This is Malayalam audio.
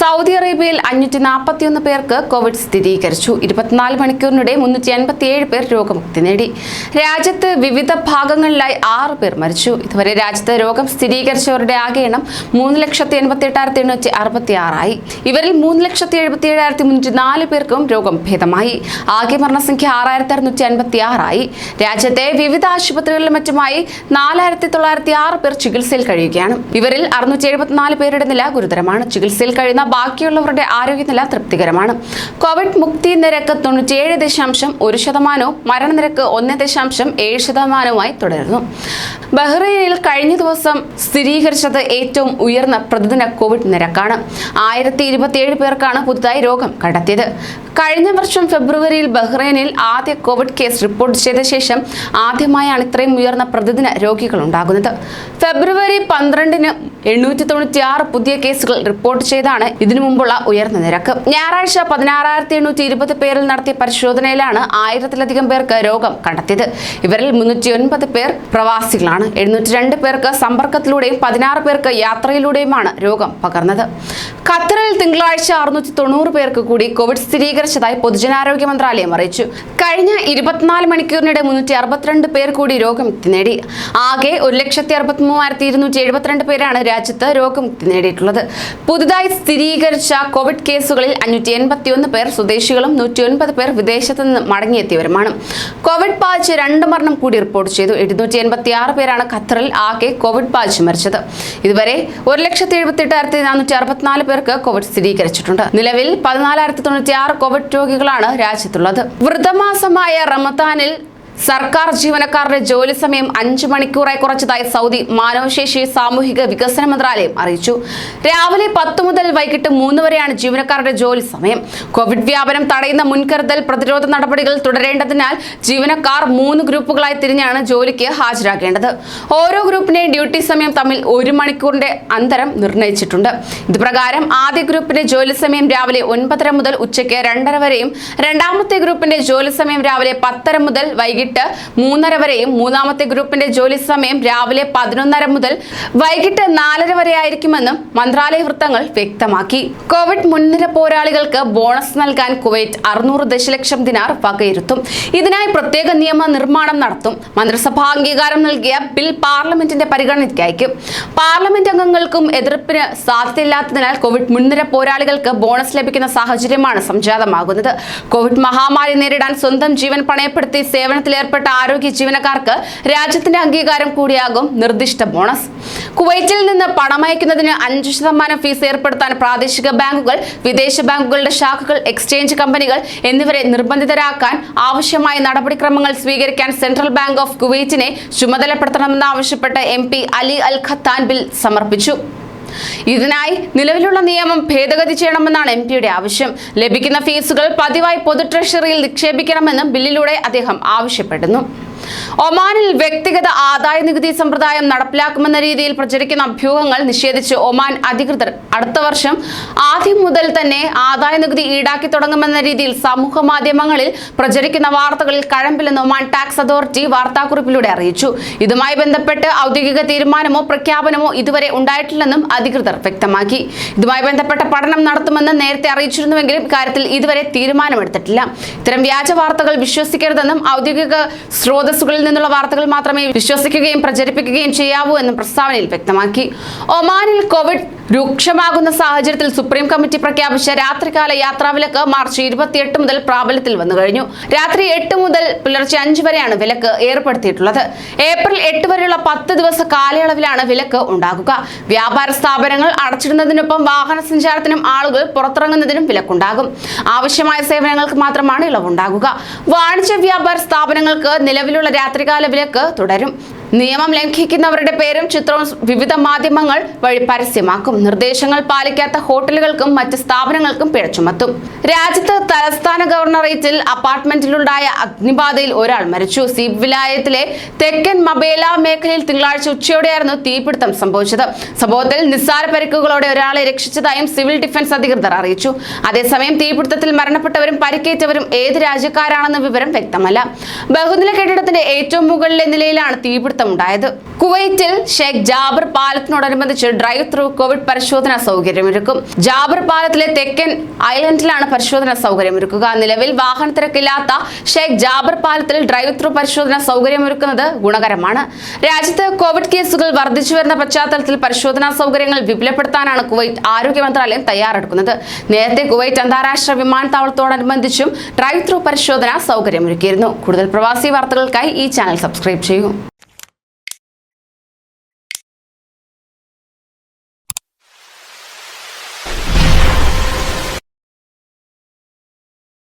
സൗദി അറേബ്യയിൽ അഞ്ഞൂറ്റി നാൽപ്പത്തിയൊന്ന് പേർക്ക് കോവിഡ് സ്ഥിരീകരിച്ചു. ഇരുപത്തിനാല് മണിക്കൂറിനിടെ മുന്നൂറ്റി അൻപത്തിയേഴ് പേർ രോഗമുക്തി നേടി. രാജ്യത്ത് വിവിധ ഭാഗങ്ങളിലായി ആറ് പേർ മരിച്ചു. ഇതുവരെ രാജ്യത്ത് രോഗം സ്ഥിരീകരിച്ചവരുടെ ആകെ എണ്ണം മൂന്ന് ലക്ഷത്തി എൺപത്തി എട്ടായിരത്തി എണ്ണൂറ്റി അറുപത്തി ആറായി ഇവരിൽ മൂന്ന് ലക്ഷത്തി എഴുപത്തി ഏഴായിരത്തി മുന്നൂറ്റി നാല് പേർക്കും രോഗം ഭേദമായി. ആകെ മരണസംഖ്യ ആറായിരത്തി അറുന്നൂറ്റി അൻപത്തി ആറായി രാജ്യത്തെ വിവിധ ആശുപത്രികളിലും മറ്റുമായി നാലായിരത്തി തൊള്ളായിരത്തി ആറ് പേർ ചികിത്സയിൽ കഴിയുകയാണ്. ഇവരിൽ അറുന്നൂറ്റി എഴുപത്തിനാല് പേരുടെ നില ഗുരുതരമാണ്. ചികിത്സയിൽ കഴിയുന്ന ബാക്കിയുള്ളവരുടെ ആരോഗ്യനില തൃപ്തികരമാണ്. കോവിഡ് മുക്തി നിരക്ക് തൊണ്ണൂറ്റിയേഴ് ദശാംശം ഒരു ശതമാനവും മരണനിരക്ക് ഒന്ന് ദശാംശം ഏഴ് ശതമാനവുമായി തുടരുന്നു. ബഹ്റൈനിൽ കഴിഞ്ഞ ദിവസം സ്ഥിരീകരിച്ചത് ഏറ്റവും ഉയർന്ന പ്രതിദിന കോവിഡ് നിരക്കാണ്. ആയിരത്തി ഇരുപത്തിയേഴ് പേർക്കാണ് പുതുതായി രോഗം കണ്ടെത്തിയത്. കഴിഞ്ഞ വർഷം ഫെബ്രുവരിയിൽ ബഹ്റൈനിൽ ആദ്യ കോവിഡ് കേസ് റിപ്പോർട്ട് ചെയ്ത ശേഷം ആദ്യമായാണ് ഇത്രയും ഉയർന്ന പ്രതിദിന രോഗികൾ ഉണ്ടാകുന്നത്. ഫെബ്രുവരി പന്ത്രണ്ടിന് എണ്ണൂറ്റി തൊണ്ണൂറ്റി ആറ് പുതിയ കേസുകൾ റിപ്പോർട്ട് ചെയ്താണ് ഇതിനു മുമ്പുള്ള ഉയർന്ന നിരക്ക്. ഞായറാഴ്ച പതിനാറായിരത്തി എണ്ണൂറ്റി ഇരുപത് പേരിൽ നടത്തിയ പരിശോധനയിലാണ് ആയിരത്തിലധികം പേർക്ക് രോഗം കണ്ടെത്തിയത്. ഇവരിൽ മുന്നൂറ്റി ഒൻപത് പേർ പ്രവാസികളാണ്. എഴുന്നൂറ്റി രണ്ട് പേർക്ക് സമ്പർക്കത്തിലൂടെയും പതിനാറ് പേർക്ക് യാത്രയിലൂടെയുമാണ് രോഗം പകർന്നത്. ഖത്തറിൽ തിങ്കളാഴ്ച അറുന്നൂറ്റി തൊണ്ണൂറ് പേർക്ക് കൂടി കോവിഡ് സ്ഥിരീകരിച്ചതായി പൊതുജനാരോഗ്യ മന്ത്രാലയം അറിയിച്ചു. കഴിഞ്ഞ ഇരുപത്തിനാല് മണിക്കൂറിനിടെ മുന്നൂറ്റി അറുപത്തിരണ്ട് പേർ കൂടി രോഗമുക്തി നേടി. ആകെ ഒരു ലക്ഷത്തി അറുപത്തി മൂവായിരത്തി ഇരുന്നൂറ്റി എഴുപത്തിരണ്ട് പേരാണ് രാജ്യത്ത് രോഗമുക്തി നേടിയിട്ടുള്ളത്. പുതുതായി സ്ഥിരീകരിച്ച കോവിഡ് കേസുകളിൽ അഞ്ഞൂറ്റി എൺപത്തിയൊന്ന് പേർ സ്വദേശികളും നൂറ്റി ഒൻപത് പേർ വിദേശത്ത് നിന്ന് മടങ്ങിയെത്തിയവരുമാണ്. കോവിഡ് ബാധിച്ച് രണ്ട് മരണം കൂടി റിപ്പോർട്ട് ചെയ്തു. എഴുന്നൂറ്റി എൺപത്തി ആറ് പേരാണ് ഖത്തറിൽ ആകെ കോവിഡ് ബാധിച്ച് മരിച്ചത്. ഇതുവരെ ഒരു ലക്ഷത്തി എഴുപത്തി എട്ടായിരത്തി നാനൂറ്റി അറുപത്തിനാല് പേർക്ക് കോവിഡ് സ്ഥിരീകരിച്ചിട്ടുണ്ട്. നിലവിൽ പതിനാലായിരത്തി തൊണ്ണൂറ്റി ആറ് കോവിഡ് രോഗികളാണ് രാജ്യത്തുള്ളത്. വൃതമാസമായ റമദാനിൽ സർക്കാർ ജീവനക്കാരുടെ ജോലി സമയം അഞ്ച് മണിക്കൂറായി കുറച്ചതായി സൗദി മാനവശേഷി സാമൂഹിക വികസന മന്ത്രാലയം അറിയിച്ചു. രാവിലെ പത്ത് മുതൽ വൈകിട്ട് മൂന്ന് വരെയാണ് ജീവനക്കാരുടെ ജോലി സമയം. കോവിഡ് വ്യാപനം തടയുന്ന മുൻകരുതൽ പ്രതിരോധ നടപടികൾ തുടരേണ്ടതിനാൽ ജീവനക്കാർ മൂന്ന് ഗ്രൂപ്പുകളായി തിരിഞ്ഞാണ് ജോലിക്ക് ഹാജരാകേണ്ടത്. ഓരോ ഗ്രൂപ്പിന്റെയും ഡ്യൂട്ടി സമയം തമ്മിൽ ഒരു മണിക്കൂറിന്റെ അന്തരം നിർണയിച്ചിട്ടുണ്ട് ഇതുപ്രകാരം ആദ്യ ഗ്രൂപ്പിന്റെ ജോലി സമയം രാവിലെ ഒൻപതര മുതൽ ഉച്ചയ്ക്ക് രണ്ടര വരെയും രണ്ടാമത്തെ ഗ്രൂപ്പിന്റെ ജോലി സമയം രാവിലെ പത്തര മുതൽ വൈകിട്ട് മൂന്നര വരെയും മൂന്നാമത്തെ ഗ്രൂപ്പിന്റെ ജോലി സമയം രാവിലെ പതിനൊന്നര മുതൽ വൈകിട്ട് നാലര വരെ ആയിരിക്കുമെന്നും മന്ത്രാലയ വൃത്തങ്ങൾ വ്യക്തമാക്കി. കോവിഡ് മുൻനിര പോരാളികൾക്ക് ബോണസ് നൽകാൻ കുവൈറ്റ് അറുന്നൂറ് ദശലക്ഷം ദിനാർ വകയിരുത്തും. ഇതിനായി പ്രത്യേക നിയമ നിർമ്മാണം നടത്തും. മന്ത്രിസഭാ അംഗീകാരം നൽകിയ ബിൽ പാർലമെന്റിന്റെ പരിഗണനയ്ക്ക് അയക്കും പാർലമെന്റ് അംഗങ്ങൾക്കും എതിർപ്പിന് സാധ്യതയില്ലാത്തതിനാൽ കോവിഡ് മുൻനിര പോരാളികൾക്ക് ബോണസ് ലഭിക്കുന്ന സാഹചര്യമാണ് സംജാതമാകുന്നത്. കോവിഡ് മഹാമാരി നേരിടാൻ സ്വന്തം ജീവൻ പണയപ്പെടുത്തി സേവനത്തിൽ ഏർപ്പെട്ട ആരോഗ്യ ജീവനക്കാർക്ക് രാജ്യത്തിന്റെ അംഗീകാരം കൂടിയാകും നിർദ്ദിഷ്ട ബോണസ്. കുവൈറ്റിൽ നിന്ന് പണമയക്കുന്നതിന് അഞ്ച് ശതമാനം ഫീസ് ഏർപ്പെടുത്താൻ പ്രാദേശിക ബാങ്കുകൾ വിദേശ ബാങ്കുകളുടെ ശാഖകൾ എക്സ്ചേഞ്ച് കമ്പനികൾ എന്നിവരെ നിർബന്ധിതരാക്കാൻ ആവശ്യമായ നടപടിക്രമങ്ങൾ സ്വീകരിക്കാൻ സെൻട്രൽ ബാങ്ക് ഓഫ് കുവൈറ്റിനെ ചുമതലപ്പെടുത്തണമെന്നാവശ്യപ്പെട്ട് M P Ali Al Khattan bill സമർപ്പിച്ചു. ഇതിനായി നിലവിലുള്ള നിയമം ഭേദഗതി ചെയ്യണമെന്നാണ് എം പിയുടെ ആവശ്യം. ലഭിക്കുന്ന ഫീസുകൾ പതിവായി പൊതു ട്രഷറിയിൽ നിക്ഷേപിക്കണമെന്നും ബില്ലിലൂടെ അദ്ദേഹം ആവശ്യപ്പെടുന്നു. ഒമാനിൽ വ്യക്തിഗത ആദായ നികുതി സമ്പ്രദായം നടപ്പിലാക്കുമെന്ന രീതിയിൽ പ്രചരിക്കുന്ന അഭ്യൂഹങ്ങൾ നിഷേധിച്ച് ഒമാൻ അധികൃതർ അടുത്ത വർഷം ആദ്യം മുതൽ തന്നെ ആദായ നികുതി ഈടാക്കി തുടങ്ങുമെന്ന രീതിയിൽ സമൂഹ മാധ്യമങ്ങളിൽ പ്രചരിക്കുന്ന വാർത്തകളിൽ കഴമ്പില്ലെന്ന് ഒമാൻ ടാക്സ് അതോറിറ്റി വാർത്താക്കുറിപ്പിലൂടെ അറിയിച്ചു. ഇതുമായി ബന്ധപ്പെട്ട് ഔദ്യോഗിക തീരുമാനമോ പ്രഖ്യാപനമോ ഇതുവരെ ഉണ്ടായിട്ടില്ലെന്നും അധികൃതർ വ്യക്തമാക്കി. ഇതുമായി ബന്ധപ്പെട്ട പഠനം നടത്തുമെന്ന് നേരത്തെ അറിയിച്ചിരുന്നുവെങ്കിലും ഇക്കാര്യത്തിൽ ഇതുവരെ തീരുമാനമെടുത്തിട്ടില്ല. ഇത്തരം വ്യാജ വാർത്തകൾ വിശ്വസിക്കരുതെന്നും ഔദ്യോഗിക സ്രോതസ്സുകളിൽ നിന്നുള്ള വാർത്തകൾ മാത്രമേ വിശ്വസിക്കുകയും പ്രചരിപ്പിക്കുകയും ചെയ്യാവൂ എന്നും പ്രസ്താവനയിൽ വ്യക്തമാക്കി. ഒമാനിൽ കോവിഡ് രൂക്ഷമാകുന്ന സാഹചര്യത്തിൽ സുപ്രീം കമ്മിറ്റി പ്രഖ്യാപിച്ച രാത്രികാല യാത്രാവിലക്ക് മാർച്ച് ഇരുപത്തിയെട്ട് മുതൽ പ്രാബല്യത്തിൽ വന്നു കഴിഞ്ഞു. രാത്രി എട്ട് മുതൽ പുലർച്ചെ അഞ്ച് വരെയാണ് വിലക്ക് ഏർപ്പെടുത്തിയിട്ടുള്ളത്. ഏപ്രിൽ എട്ട് വരെയുള്ള പത്ത് ദിവസ കാലയളവിലാണ് വിലക്ക് ഉണ്ടാകുക. വ്യാപാര സ്ഥാപനങ്ങൾ അടച്ചിടുന്നതിനൊപ്പം വാഹന സഞ്ചാരത്തിനും ആളുകൾ പുറത്തിറങ്ങുന്നതിനും വിലക്കുണ്ടാകും. ആവശ്യമായ സേവനങ്ങൾക്ക് മാത്രമാണ് ഇളവുണ്ടാകുക. വാണിജ്യ വ്യാപാര സ്ഥാപനങ്ങൾക്ക് നിലവിലുള്ള രാത്രികാല വിലക്ക് തുടരും. നിയമം ലംഘിക്കുന്നവരുടെ പേരും ചിത്രവും വിവിധ മാധ്യമങ്ങൾ വഴി പരസ്യമാക്കും. നിർദ്ദേശങ്ങൾ പാലിക്കാത്ത ഹോട്ടലുകൾക്കും മറ്റ് സ്ഥാപനങ്ങൾക്കും പിഴ ചുമത്തും. രാജ്യത്ത് തലസ്ഥാന ഗവർണറേറ്റിൽ അപ്പാർട്ട്മെന്റിലുണ്ടായ അഗ്നിബാധയിൽ ഒരാൾ മരിച്ചു. സീബ് വിലായത്തിലെ തെക്കൻ മബേല മേഖലയിൽ തിങ്കളാഴ്ച ഉച്ചയോടെയായിരുന്നു തീപിടുത്തം സംഭവിച്ചത്. സംഭവത്തിൽ നിസ്സാര പരിക്കുകളോടെ ഒരാളെ രക്ഷിച്ചതായും സിവിൽ ഡിഫൻസ് അധികൃതർ അറിയിച്ചു. അതേസമയം തീപിടുത്തത്തിൽ മരണപ്പെട്ടവരും പരിക്കേറ്റവരും ഏത് രാജ്യക്കാരാണെന്ന വിവരം വ്യക്തമല്ല. ബഹുനില കെട്ടിടത്തിന്റെ ഏറ്റവും മുകളിലെ നിലയിലാണ് തീപിടുത്തം വിവാദമുണ്ടായത് കുവൈറ്റിൽ ഷെയ്ഖ് ജാബർ പാലത്തിനോടനുബന്ധിച്ച് ഡ്രൈവ് ത്രൂ കോവിഡ് പരിശോധനാ സൗകര്യമൊരുക്കും. ജാബർ പാലത്തിലെ തെക്കൻ ഐലൻഡിലാണ് പരിശോധനാ സൗകര്യമൊരുക്കുക. നിലവിൽ വാഹന തിരക്കില്ലാത്ത ഷെയ്ഖ് ജാബർ പാലത്തിൽ ഡ്രൈവ് ത്രൂ പരിശോധനാ സൗകര്യമൊരുക്കുന്നത് ഗുണകരമാണ്. രാജ്യത്ത് കോവിഡ് കേസുകൾ വർദ്ധിച്ചു വരുന്ന പശ്ചാത്തലത്തിൽ പരിശോധനാ സൗകര്യങ്ങൾ വിപുലപ്പെടുത്താനാണ് കുവൈറ്റ് ആരോഗ്യ മന്ത്രാലയം തയ്യാറെടുക്കുന്നത്. നേരത്തെ കുവൈറ്റ് അന്താരാഷ്ട്ര വിമാനത്താവളത്തോടനുബന്ധിച്ചും ഡ്രൈവ് ത്രൂ പരിശോധന സൗകര്യമൊരുക്കിയിരുന്നു. കൂടുതൽ പ്രവാസി വാർത്തകൾക്കായി ഈ ചാനൽ സബ്സ്ക്രൈബ് ചെയ്യൂ.